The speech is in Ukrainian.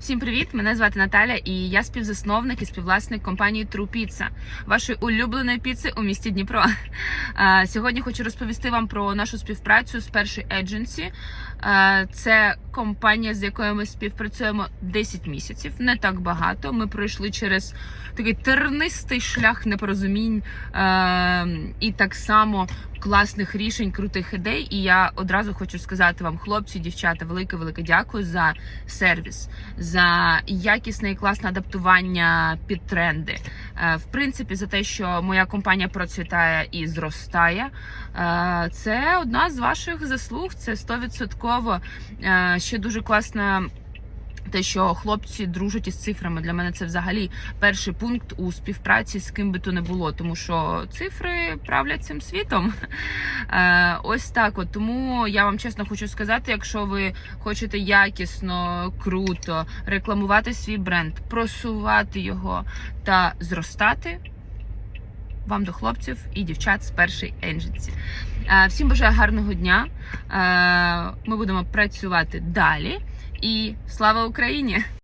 Всім привіт! Мене звати Наталя, і я співзасновник і співвласник компанії Pizza, вашої улюбленої піци у місті Дніпро. Сьогодні хочу розповісти вам про нашу співпрацю з першої Agency. Е, Це компанія, з якою ми співпрацюємо 10 місяців, не так багато. Ми пройшли через такий тернистий шлях непорозумінь е, і так само класних рішень, крутих ідей. І я одразу хочу сказати вам, хлопці, дівчата, велике велике дякую за сервіс, за якісне і класне адаптування під тренди. Е, В принципі, за те, що моя компанія процвітає і зростає. Е, Це одна з ваших заслуг. Це 100%. Е, Ще дуже класна. Те, що хлопці дружать із цифрами, для мене це взагалі перший пункт у співпраці з ким би то не було, тому що цифри правлять цим світом. Е, ось так. От тому я вам чесно хочу сказати, якщо ви хочете якісно, круто рекламувати свій бренд, просувати його та зростати. Вам до хлопців і дівчат з першої ендженці. Всім бажаю гарного дня. Е, Ми будемо працювати далі. І слава Україні!